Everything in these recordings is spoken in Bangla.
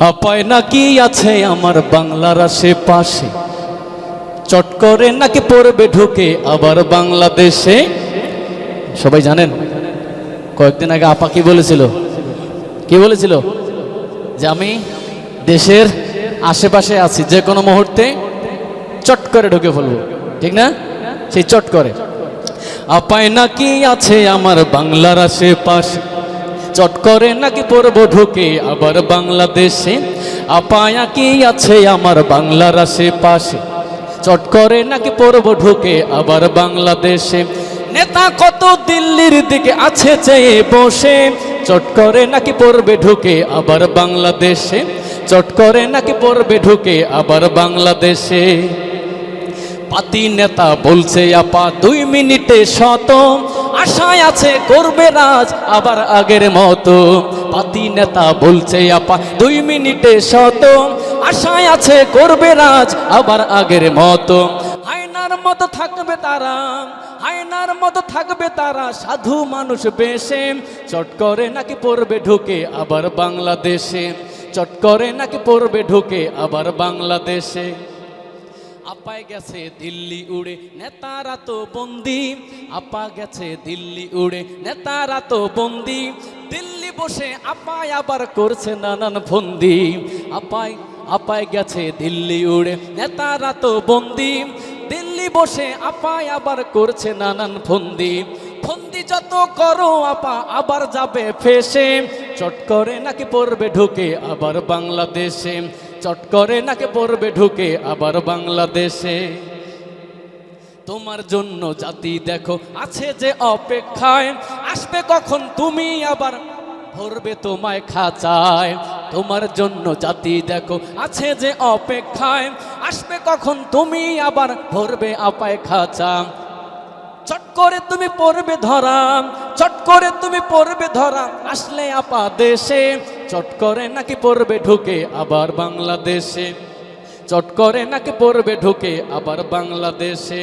আপায় নাকি আছে আমার বাংলার আশেপাশে? চট করে নাকি পড়বে ঢুকে আবার বাংলাদেশে? সবাই জানেন? কয়েকদিন আগে আপা কি বলেছিল? কি বলেছিল? যে আমি দেশের আশেপাশে আছি, যে কোনো মুহূর্তে চট করে ঢুকে ফেলব ঠিক না? সেই চট করে। আপায় নাকি আছে আমার বাংলার আশেপাশে? চট করে নাকি পড়ব ঢুকে আবার বাংলাদেশে? আপায়া কি আছে আমার বাংলার আশেপাশে? চট করে নাকি পড়ব ঢুকে আবার বাংলাদেশে? নেতা কত দিল্লির দিকে আছে চেয়ে বসে? চট করে নাকি পড়বে ঢুকে আবার বাংলাদেশে? চট করে নাকি পড়বে ঢুকে আবার বাংলাদেশে? পাতি নেতা বলছে, আপা, দুই মিনিটে শত আশায় আছে, করবে রাজ আবার আগের মতো। পাতি নেতা বলছে, আপা, দুই মিনিটে শত। আশায় আছে, করবে রাজ আবার আগের মতো। হায়নার মতো থাকবে তারা, হায়নার মতো থাকবে তারা। সাধু মানুষ বেশে, চট করে নাকি পড়বে ঢুকে আবার বাংলাদেশে। চট করে নাকি পড়বে ঢুকে আবার বাংলাদেশে। আপায় গেছে দিল্লি উড়ে, নেতারা তো বন্দি। আপা গেছে দিল্লি উড়ে, নেতারা তো বন্দি। দিল্লি বসে আপায় আবার করছে নানান ফন্দি। আপায় আপায় গেছে দিল্লি উড়ে, নেতারা তো বন্দি। দিল্লি বসে আপায় আবার করছে নানান ফন্দি। ফন্দি যত করো আপা আবার যাবে ফেসে। চট করে নাকি পড়বে ঢুকে আবার বাংলাদেশে। চট করে নাকি পড়বে ঢুকে আবার বাংলাদেশে। তোমার জন্য জাতি দেখো, আছে যে অপেক্ষায়। আসবে কখন তুমি আবার, ভরবে তোমায় খাঁচায়। তোমার জন্য জাতি দেখো, আছে যে অপেক্ষায়। আসবে কখন তুমি আবার, ভরবে আপায় খাঁচা। চট করে তুমি পড়বে ধরা, চট করে তুমি পড়বে ধরা, আসলে আপা দেশে। চট করে নাকি পড়বে ঢুকে আবার বাংলাদেশে? চট করে নাকি পড়বে ঢুকে আবার বাংলাদেশে?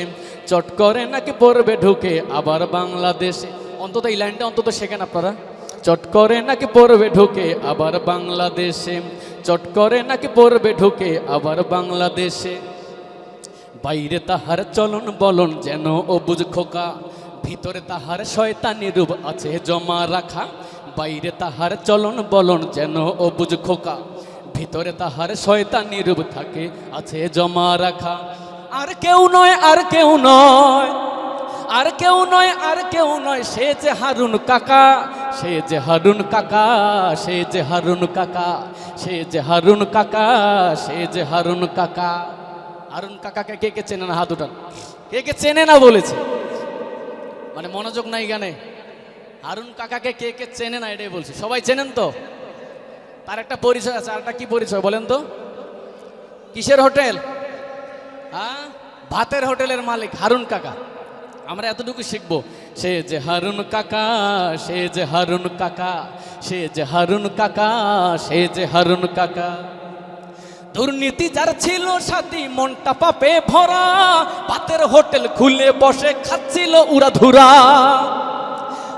চট করে নাকি পড়বে ঢুকে আবার বাংলাদেশে? অন্তত এই লাইনটা অন্তত শেখেন আপনারা। চট করে নাকি পড়বে ঢুকে আবার বাংলাদেশে? চট করে নাকি পড়বে ঢুকে আবার বাংলাদেশে? বাইরে তাহার চলন বলন যেন বুঝ খোকা, ভিতরে তাহার শয়তানি রূপ আছে জমা রাখা। বাইরে তাহার চলন বলন যেন ও বুঝ খোকা। ভিতরে তাহার শয়তানি রূপ থাকে, আছে জমা রাখা। আর কেউ নয়, আর কেউ নয়, আর কেউ নয়, আর কেউ নয়, সে যে হারুন কাকা, সে যে হারুন কাকা, সে যে হারুন কাকা, সে যে হারুন কাকা, সে যে হারুন কাকা। হারুন কাকাকে কে কে চেনে না? হাত উঠান। কে কে চেনে না বলেছে? মানে মনোযোগ নাই গানে। হারুন কাকাকে কে কে চেনে না এটাই বলছি। সবাই চেনেন তো? তার একটা পরিচয় আছে আর একটা কি পরিচয় বলেন তো? কিসের হোটেল? হ্যাঁ? ভাতের হোটেলের মালিক হারুন কাকা। আমরা এতটুকু শিখব। সে যে হারুন কাকা, সে যে হারুন কাকা, সে যে হারুন কাকা, সে যে হারুন কাকা। দুর্নীতি যার ছিল সাথী, মনটা পাপে ভরা। পাতের হোটেল খুলে বসে খাচ্ছিল উড়া ধুরা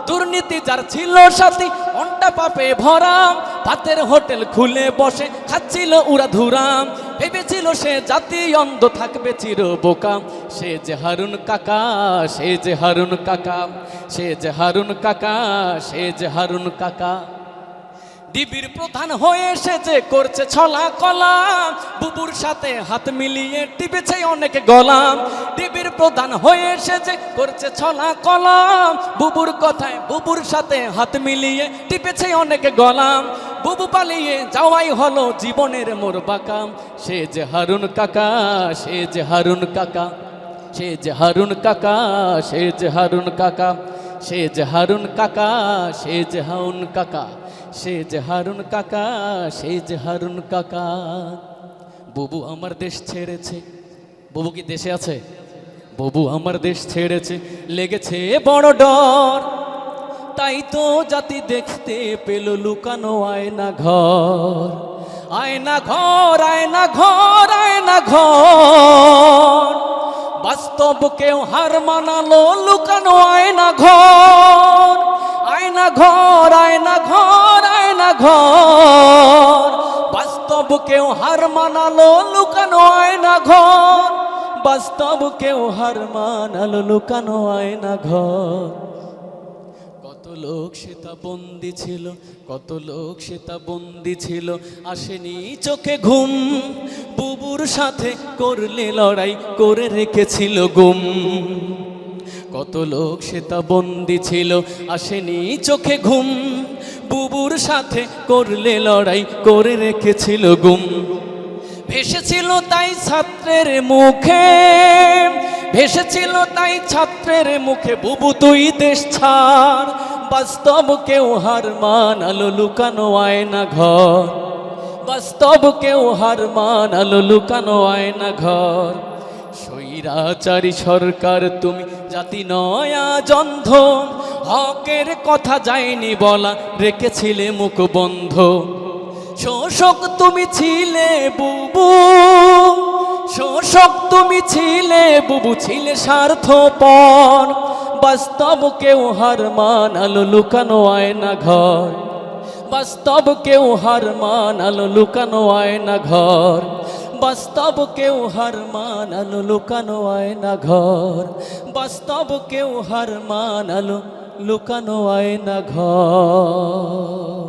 দুর্নীতি যার ছিল সাথী, অন্টা পাপে ভরাম, ভাতের হোটেল খুলে বসে খাচ্ছিল উড়া ধুরাম। ভেবেছিল সে জাতি অন্ধ থাকবে চির বোকা সে যে হারুন কাকা, সে যে হারুন কাকা, সে যে হারুন কাকা, সে যে হারুন কাকা। ডিবির প্রধান হয়ে এসেছে করছে ছলা কলা, বুবুর সাথে হাত মিলিয়ে টিপেছে অনেক গলাম ডিবির প্রধান হয়ে এসেছে করছে ছলা কলা, বুবুর কথায় বুবুর সাথে হাত মিলিয়ে টিপেছে অনেক গলাম বুবু পালিয়ে যাওয়াই হলো জীবনের মোর বাকাম সে যে হারুন কাকা, সে যে হারুন কাকা। সে যে হারুন কাকা, সে যে হারুন কাকা। সে যে হারুন কাকা, সে যে হারুন কাকা। সে যে হারুন কাকা, সে যে হারুন কাকা। বুবু আমার দেশ ছেড়েছে। বুবু কি দেশে আছে? বুবু আমার দেশ ছেড়েছে। লেগেছে বড় ডর। তাই তো জাতি দেখতে পেল লুকানো আয়না ঘর। আয়না ঘর আয়না ঘর আয়না ঘর। বাস্তব কেউ হার মানালো লুকানো আয়না ঘর। আয়না ঘর আয়না ঘর। আয়না ঘর। বাস্তব কেউ হার মানালো, লুকানো আয়না ঘর। বাস্তব কেউ হার মানালো, লুকানো আয়না ঘর। কত লোক সেটা বন্দি ছিল, কত লোক সেটা বন্দি ছিল, আসেনি চোখে ঘুম। বুবুর সাথে করলে লড়াই করে রেখেছিল গুম। কত লোক সেটা বন্দি ছিল, আসেনি চোখে ঘুম। বুবুর সাথে করলে লড়াই করে রেখেছিল গুম। ভেসেছিল তাই ছাত্রের মুখে, ভেসেছিল তাই ছাত্রের মুখে, বুবু, তুই দেশ ছাড়, বাস্তব কেউ হার মানালো লুকানো আয়না ঘর। বাস্তব কেউ হার মানালো লুকানো আয়না ঘর। স্বৈরাচারী সরকার, তুমি জাতি নয়া জন্ধ হকের কথা যায়নি বলা, রেখেছিলে মুখ বন্ধ। শোষক তুমি ছিলে বুবু, শোষক তুমি ছিলে বুবু, ছিলে স্বার্থপর। বাস্তব কেউ হার মানালো লুকানো আয়না ঘর। বাস্তব কেউ হার মানালো লুকানো আয়না ঘর। বাস্তব কেউ হার মানালো লুকানো আয়না ঘর। বাস্তব কেউ হার মানালো লুকানো আয়না ঘর।